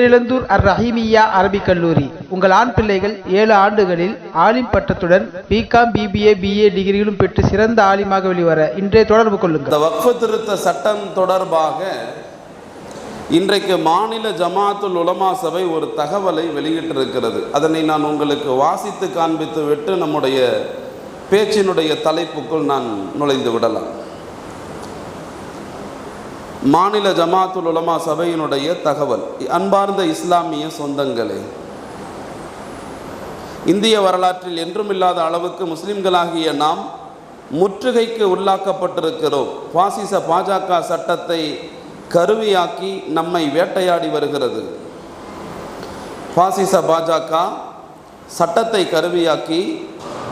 பேரிழந்தூர் அர் ரஹீமியா அரபிக் கல்லூரி. உங்கள் ஆண் பிள்ளைகள் ஏழு ஆண்டுகளில் ஆலிம் பட்டத்துடன் பிகாம் பிபிஏ பிஏ டிகிரிகளும் பெற்று சிறந்த ஆலிமாக வெளிவர இன்றைய தொடர்பு கொள்ளுங்கள். இந்த வக்ஃபு திருத்த சட்டம் தொடர்பாக இன்றைக்கு மாநில ஜமாத்துல் உலமா சபை ஒரு தகவலை வெளியிட்டிருக்கிறது. அதனை நான் உங்களுக்கு வாசித்து காண்பித்து விட்டு நம்முடைய பேச்சினுடைய தலைப்புக்குள் நான் நுழைந்து விடலாம். மாநில ஜமாத்துல் உலமா சபையினுடைய தகவல் அன்பார்ந்த இஸ்லாமிய சொந்தங்களே. இந்திய வரலாற்றில் என்றுமில்லாத அளவுக்கு முஸ்லிம்களாகிய நாம் முற்றுகைக்கு உள்ளாக்கப்பட்டிருக்கிறோம். பாசிச பாஜக சட்டத்தை கருவியாக்கி நம்மை வேட்டையாடி வருகிறது. பாசிச பாஜக சட்டத்தை கருவியாக்கி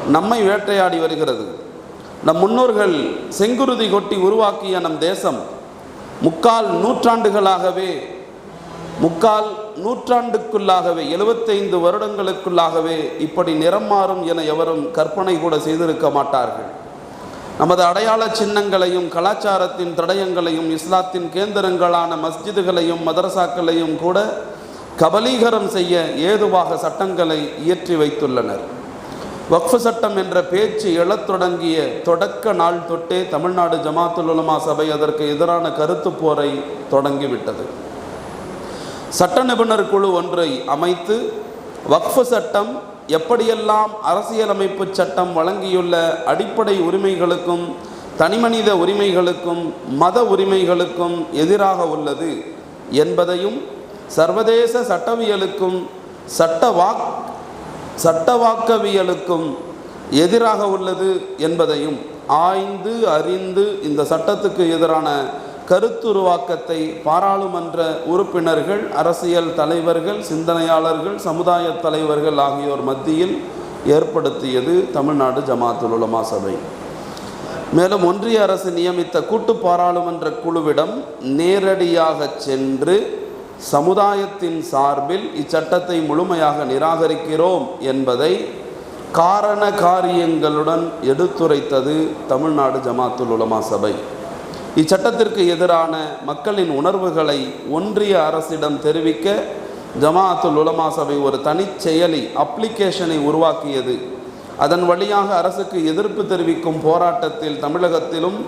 நம்மை வேட்டையாடி வருகிறது. நம் முன்னோர்கள் செங்குருதி கொட்டி உருவாக்கிய நம் தேசம் முக்கால் நூற்றாண்டுகளாகவே முக்கால் நூற்றாண்டுக்குள்ளாகவே எழுபத்தைந்து வருடங்களுக்குள்ளாகவே இப்படி நிறம் மாறும் என எவரும் கற்பனை கூட செய்திருக்க மாட்டார்கள். நமது அடையாள சின்னங்களையும் கலாச்சாரத்தின் தடயங்களையும் இஸ்லாத்தின் கேந்திரங்களான மஸ்ஜிதுகளையும் மதரசாக்களையும் கூட கபலீகரம் செய்ய ஏதுவாக சட்டங்களை இயற்றி வைத்துள்ளனர். வக்ஃபு சட்டம் என்ற பேச்சு எழத் தொடங்கிய தொடக்க நாள் தொட்டே தமிழ்நாடு ஜமாத்துல் உலமா சபை அதற்கு எதிரான கருத்து போரை தொடங்கிவிட்டது. சட்ட நிபுணர் குழு ஒன்றை அமைத்து வக்ஃபு சட்டம் எப்படியெல்லாம் அரசியலமைப்பு சட்டம் வழங்கியுள்ள அடிப்படை உரிமைகளுக்கும் தனிமனித உரிமைகளுக்கும் மத உரிமைகளுக்கும் எதிராக உள்ளது என்பதையும் சர்வதேச சட்டவியலுக்கும் சட்ட வாக் சட்டவாக்கவியலுக்கும் எதிராக உள்ளது என்பதையும் ஆய்ந்து அறிந்து இந்த சட்டத்துக்கு எதிரான கருத்துருவாக்கத்தை பாராளுமன்ற உறுப்பினர்கள் அரசியல் தலைவர்கள் சிந்தனையாளர்கள் சமுதாய தலைவர்கள் ஆகியோர் மத்தியில் ஏற்படுத்தியது தமிழ்நாடு ஜமாத்துல் உலமா சபை. மேலும் ஒன்றிய அரசு நியமித்த கூட்டு பாராளுமன்ற குழுவிடம் நேரடியாக சென்று சமுதாயத்தின் சார்பில் இச்சட்டத்தை முழுமையாக நிராகரிக்கிறோம் என்பதை காரண காரியங்களுடன் எடுத்துரைத்தது தமிழ்நாடு ஜமாத்துல் உலமா சபை. இச்சட்டத்திற்கு எதிரான மக்களின் உணர்வுகளை ஒன்றிய அரசிடம் தெரிவிக்க ஜமாஅத்துல் உலமா சபை ஒரு தனிச்செயலி அப்ளிகேஷனை உருவாக்கியது. அதன் வழியாக அரசுக்கு எதிர்ப்பு தெரிவிக்கும் போராட்டத்தில் தமிழகத்திலும்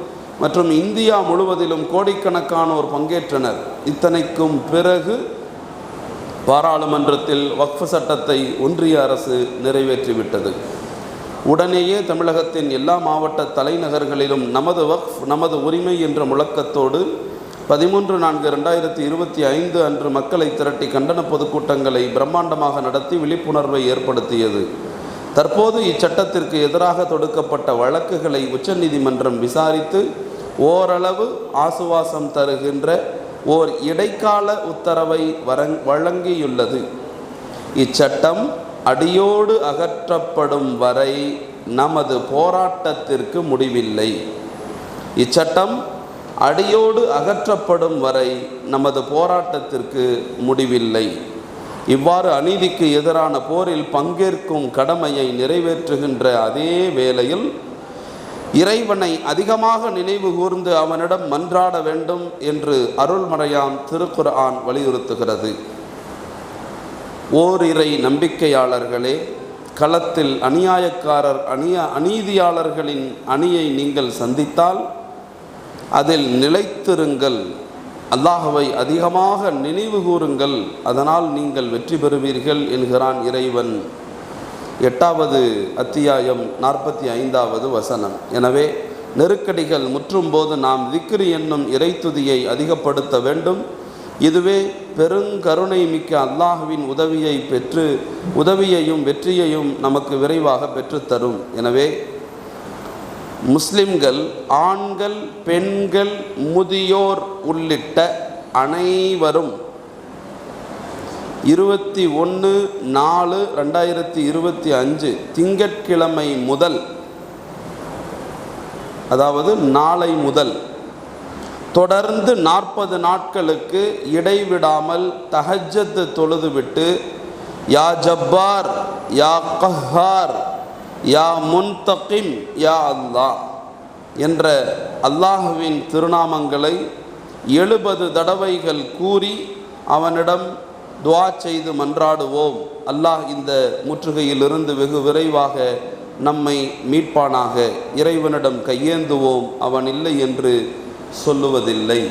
மற்றும் இந்தியா முழுவதிலும் கோடிக்கணக்கானோர் பங்கேற்றனர். இத்தனைக்கும் பிறகு பாராளுமன்றத்தில் வக்ஃபு சட்டத்தை ஒன்றிய அரசு நிறைவேற்றிவிட்டது. உடனேயே தமிழகத்தின் எல்லா மாவட்ட தலைநகர்களிலும் நமது வக்ஃப் நமது உரிமை என்ற முழக்கத்தோடு பதிமூன்று நான்கு ரெண்டாயிரத்தி இருபத்தி ஐந்து அன்று மக்களை திரட்டி கண்டன பொதுக்கூட்டங்களை பிரம்மாண்டமாக நடத்தி விழிப்புணர்வை ஏற்படுத்தியது. தற்போது இச்சட்டத்திற்கு எதிராக தொடுக்கப்பட்ட வழக்குகளை உச்சநீதிமன்றம் விசாரித்து ஓரளவு ஆசுவாசம் தருகின்ற ஓர் இடைக்கால உத்தரவை வரங் வழங்கியுள்ளது. இச்சட்டம் அடியோடு அகற்றப்படும் வரை நமது போராட்டத்திற்கு முடிவில்லை. இச்சட்டம் அடியோடு அகற்றப்படும் வரை நமது போராட்டத்திற்கு முடிவில்லை. இவ்வாறு அநீதிக்கு எதிரான போரில் பங்கேற்கும் கடமையை நிறைவேற்றுகின்ற அதே வேளையில் இறைவனை அதிகமாக நினைவு கூர்ந்து அவனிடம் மன்றாட வேண்டும் என்று அருள்மறையாம் திருக்குர்ஆன் வலியுறுத்துகிறது. ஓரிரை நம்பிக்கையாளர்களே களத்தில் அநியாயக்காரர் அநிய அநீதியாளர்களின் அணியை நீங்கள் சந்தித்தால் அதில் நிலைத்திருங்கள் அல்லாஹுவை அதிகமாக நினைவு கூறுங்கள் அதனால் நீங்கள் வெற்றி பெறுவீர்கள் என்கிறான் இறைவன். எட்டாவது அத்தியாயம் நாற்பத்தி ஐந்தாவது வசனம். எனவே நெருக்கடிகள் முற்றும்போது நாம் திக்ரி என்னும் இறைத்துதியை அதிகப்படுத்த வேண்டும். இதுவே பெருங்கருணை மிக்க அல்லாஹுவின் உதவியை பெற்று உதவியையும் வெற்றியையும் நமக்கு விரைவாக பெற்றுத்தரும். எனவே முஸ்லிம்கள் ஆண்கள் பெண்கள் முதியோர் உள்ளிட்ட அனைவரும் இருபத்தி ஒன்று நாலு ரெண்டாயிரத்தி இருபத்தி அஞ்சு திங்கட்கிழமை முதல் அதாவது நாளை முதல் தொடர்ந்து நாற்பது நாட்களுக்கு இடைவிடாமல் தஹஜத்து தொழுதுவிட்டு யா ஜப்பார் யா கஹார் யா முன்தகிம் யா அல்லாஹ் என்ற அல்லாஹுவின் திருநாமங்களை எழுபது தடவைகள் கூறி அவனிடம் துவா செய்து மன்றாடுவோம். அல்லாஹ் இந்த முற்றுகையிலிருந்து வெகு விரைவாக நம்மை மீட்பானாக. இறைவனிடம் கையேந்துவோம். அவன் இல்லை என்று சொல்லுவதில்லை.